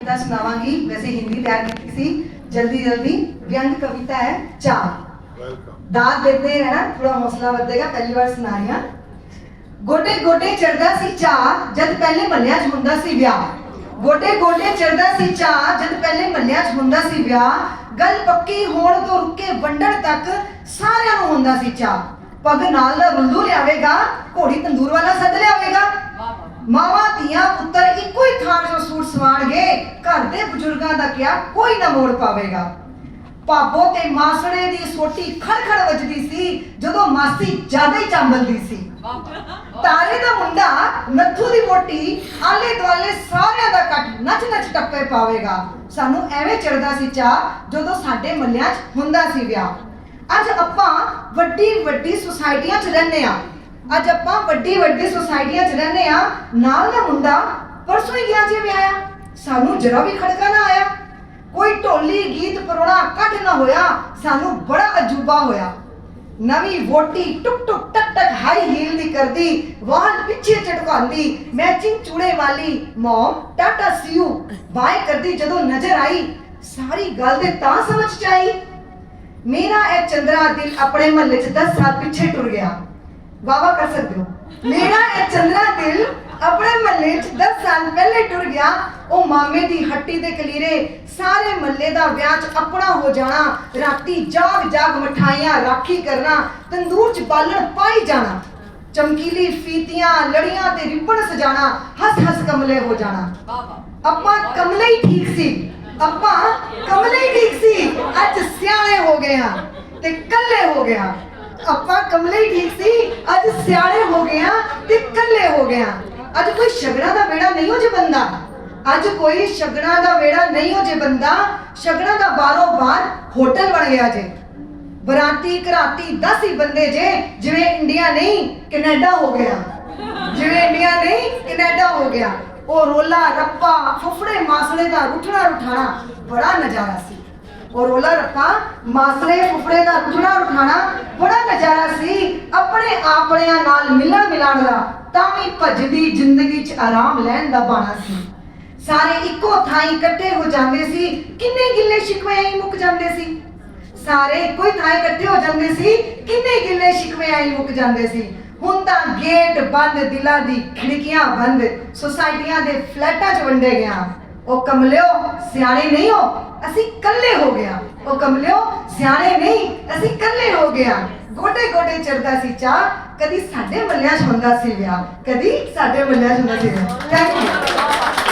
ਕਵਿਤਾ ਸੁਣਾਵਾਂਗੀ। ਵੈਸੇ ਹਿੰਦੀ ਤਿਆਰ ਕੀਤੀ ਸੀ। ਜਲਦੀ ਜਲਦੀ ਵਿਅੰਗ ਕਵਿਤਾ ਹੈ ਚਾਰ। ਦਾਤ ਦੇਤੇ ਰਹਿਣਾ ਥੋੜਾ ਹੌਸਲਾ ਵਧੇਗਾ। ਪਹਿਲੀ ਵਾਰ ਸੁਣਾਇਆ ਗੋਟੇ ਗੋਟੇ ਚੜਦਾ ਸੀ ਚਾਰ ਜਦ ਪਹਿਲੇ ਮੱਲਿਆਂ 'ਚ ਹੁੰਦਾ ਸੀ ਵਿਆਹ। ਗੋਟੇ ਗੋਟੇ ਚੜਦਾ ਸੀ ਚਾਰ ਜਦ ਪਹਿਲੇ ਮੱਲਿਆਂ 'ਚ ਹੁੰਦਾ ਸੀ ਵਿਆਹ। ਗੱਲ ਪੱਕੀ ਹੋਣ ਤੋਂ ਰੁੱਕੇ ਵੰਡਣ ਤੱਕ ਸਾਰਿਆਂ ਨੂੰ ਹੁੰਦਾ ਸੀ ਚਾਹ ਪੱਗ ਨਾਲ ਦਾ ਰੁੱਲੂ ਲਿਆਵੇਗਾ ਘੋੜੀ ਤੰਦੂਰ ਵਾਲਾ ਸੱਦ ਲਿਆਵੇਗਾ। ਮਾਵਾ ਧੀਆਂ ਪੁੱਤਰ ਇੱਕੋ ਹੀ ਥਾਂ ਸਵਾਣਗੇ ਘਰ ਦੇ ਬਜ਼ੁਰਗਾਂ ਦਾ ਕਿਆ ਕੋਈ ਨਾ ਮੋੜ ਪਾਵੇਗਾ। ਪਾਪੋ ਤੇ ਮਾਸੜੇ ਦੀ ਸੋਟੀ ਖੜਖੜ ਵੱਜਦੀ ਸੀ, ਜਦੋਂ ਮਾਸੀ ਜ਼ਿਆਦਾ ਹੀ ਚੰਬਲਦੀ ਸੀ। ਤਾਰੇ ਦਾ ਮੁੰਡਾ ਨੱਥੂ ਦੀ ਮੋਟੀ ਆਲੇ ਦੁਆਲੇ ਸਾਰਿਆਂ ਦਾ ਕੱਟ ਨੱਚ ਨੱਚ ਟੱਪੇ ਪਾਵੇਗਾ। ਸਾਨੂੰ ਐਵੇਂ ਚੜਦਾ ਸੀ ਚਾਹ ਜਦੋਂ ਸਾਡੇ ਮੱਲਿਆਂ 'ਚ ਹੁੰਦਾ ਸੀ ਵਿਆਹ। ਅੱਜ ਆਪਾਂ ਵੱਡੀ ਵੱਡੀ ਸੁਸਾਇਟੀਆਂ 'ਚ ਰਹਿੰਦੇ ਆ ਅੱਜ ਆਪਾਂ ਵੱਡੀ ਵੱਡੀ ਸੁਸਾਇਟੀਆਂ 'ਚ ਰਹਿੰਦੇ ਆ ਨਾਲ ਦਾ ਮੁੰਡਾ ਪਰਸੋਂ ਹੀ ਗਿਆ ਜੀ ਵਿਆਹਿਆ ਸਾਨੂੰ ਜਰਾ ਵੀ ਖੜਕਾ ਨਾ ਆਇਆ। ਕੋਈ ਢੋਲੀ, ਗੀਤ, ਪਰੋਣਾ ਕੱਢ ਨਾ ਹੋਇਆ। ਸਾਨੂੰ ਬੜਾ ਅਜੂਬਾ ਹੋਇਆ। ਨਵੀਂ ਵੋਟੀ ਟੁਕ ਟੁਕ, ਟਕ ਟਕ ਹਾਈ ਹੀਲ ਦੀ ਕਰਦੀ। ਵਾਹਨ ਪਿੱਛੇ ਝਟਕਾਉਂਦੀ। ਮੈਚਿੰਗ ਚੂੜੇ ਵਾਲੀ ਮੌਮ, ਟਾਟਾ ਸੀਯੂ ਬਾਏ ਕਰਦੀ ਜਦੋਂ ਨਜ਼ਰ ਆਈ। ਸਾਰੀ ਗੱਲ ਦੇ ਤਾਂ ਸਮਝ ਚ ਆਈ। ਮੇਰਾ ਇਹ ਚੰਦਰਾ ਦਿਲ ਆਪਣੇ ਮਹੱਲੇ 'ਚ 10 ਸਾਲ ਪਿੱਛੇ ਟੁਰ ਗਿਆ। ਵਾਵਾ ਕਰ ਸਕਦੇ ਹੋ। ਮੇਰਾ ਇਹ ਚੰਦਰਾ ਦਿਲ ਆਪਣੇ ਮਹੱਲੇ 'ਚ 10 ਸਾਲ ਪਹਿਲੇ ਟੁਰ ਗਿਆ, ਉਹ ਮਾਮੇ ਦੀ ਹੱਟੀ ਦੇ ਕਲੀਰੇ ਸਾਰੇ ਮਹੱਲੇ ਦਾ ਵਿਆਹ 'ਚ ਆਪਣਾ ਹੋ ਜਾਣਾ, ਰਾਤੀ ਜਾਗ ਜਾਗ ਮਠਾਈਆਂ ਰਾਖੀ ਕਰਨਾ, ਤੰਦੂਰ 'ਚ ਬਾਲਣ ਪਾਈ ਜਾਣਾ, ਚਮਕੀਲੀ ਫੀਤੀਆਂ, ਲੜੀਆਂ ਤੇ ਰਿਬਣ ਸਜਾਣਾ, ਹੱਸ ਹੱਸ ਕਮਲੇ ਹੋ ਜਾਣਾ। ਆਪਾਂ ਕਮਲੇ ਹੀ ਠੀਕ ਸੀ, ਆਪਾਂ ਕਮਲੇ ਹੀ ਠੀਕ ਸੀ, ਅੱਜ ਸਿਆਣੇ ਹੋ ਗਏ ਹਾਂ ਤੇ ਕੱਲੇ ਹੋ ਗਏ ਹਾਂ। ਆਪਾਂ ਕਮਲੇ ਹੀ ਠੀਕ ਸੀ, ਅੱਜ ਸਿਆਣੇ ਹੋ ਗਏ ਹਾਂ ਤੇ ਕੱਲੇ ਹੋ ਗਏ ਹਾਂ। ਅੱਜ ਕੋਈ ਸ਼ਗਣਾ ਦਾ ਵੇੜਾ ਨਹੀਂ ਹੋ ਜੇ ਬੰਦਾ। ਅੱਜ ਕੋਈ ਸ਼ਗਣਾ ਦਾ ਵੇੜਾ ਨਹੀਂ ਹੋ ਜੇ ਬੰਦਾ। ਸ਼ਗਣਾ ਦਾ ਬਾਰੋ ਬਾਰ ਹੋਟਲ ਬਣ ਗਿਆ ਜੇ। ਬਰਾਤੀ ਘਰਾਤੀ 10 ਹੀ ਬੰਦੇ ਜੇ, ਜਿਵੇਂ ਇੰਡੀਆ ਨਹੀਂ, ਕੈਨੇਡਾ ਹੋ ਗਿਆ। ਜਿਵੇਂ ਇੰਡੀਆ ਨਹੀਂ, ਕੈਨੇਡਾ ਹੋ ਗਿਆ। ਉਹ ਰੋਲਾ, ਰੱਪਾ, ਫੁੱਫੜੇ, ਮਾਸਲੇ ਦਾ ਰੁਠਣਾ ਰੁਠਾਣਾ ਬੜਾ ਨਜ਼ਾਰਾ ਸੀ। ਉਹ ਰੋਲਾ ਰੱਪਾ, ਮਾਸਲੇ, ਫੁੱਫੜੇ ਦਾ ਰੁੱਠਣਾ ਰੁਠਾਣਾ ਬੜਾ ਨਜ਼ਾਰਾ ਸੀ ਆਪਣੇ ਆਪਣਿਆਂ ਨਾਲ ਮਿਲਣ ਮਿਲਾਣ ਦਾ, ਤਾਂ ਵੀ ਭੱਜਦੀ ਜ਼ਿੰਦਗੀ 'ਚ ਆਰਾਮ ਲੈਣ ਦਾ ਬਾਣਾ ਸੀ। ਸਾਰੇ ਇੱਕੋ ਥਾਂ ਇਕੱਠੇ ਹੋ ਜਾਂਦੇ ਸੀ, ਕਿੰਨੇ ਗਿੱਲੇ ਸ਼ਿਕਵੇ ਹੀ ਮੁੱਕ ਜਾਂਦੇ ਸੀ। ਸਾਰੇ ਇੱਕੋ ਹੀ ਇਕੱਠੇ ਹੋ ਜਾਂਦੇ ਸੀ, ਕਿੰਨੇ ਗਿੱਲੇ ਸ਼ਿਕਵੇ ਆਈ ਮੁੱਕ ਜਾਂਦੇ ਸੀ। ਹੁਣ ਤਾਂ ਗੇਟ ਬੰਦ, ਦਿਲਾਂ ਦੀ ਖਿੜਕੀਆਂ ਬੰਦ, ਸੁਸਾਇਟੀਆਂ ਦੇ ਫਲੈਟਾਂ 'ਚ ਵੰਡੇ ਗਿਆ। ਉਹ ਕਮਲਿਓ, ਸਿਆਣੇ ਨਹੀਂ ਹੋ, ਅਸੀਂ ਕੱਲੇ ਹੋ ਗਿਆ ਉਹ ਕਮਲਿਓ, ਸਿਆਣੇ ਨਹੀਂ, ਅਸੀਂ ਕੱਲੇ ਹੋ ਗਿਆ ਗੋਡੇ ਗੋਡੇ ਚੜਦਾ ਸੀ ਚਾਹ, ਕਦੀ ਸਾਡੇ ਮੱਲਿਆਂ 'ਚ ਹੁੰਦਾ ਸੀ ਵਿਆਹ, ਕਦੀ ਸਾਡੇ ਮੱਲਿਆਂ 'ਚ ਹੁੰਦਾ ਸੀ ਵਿਆਹ। Thank you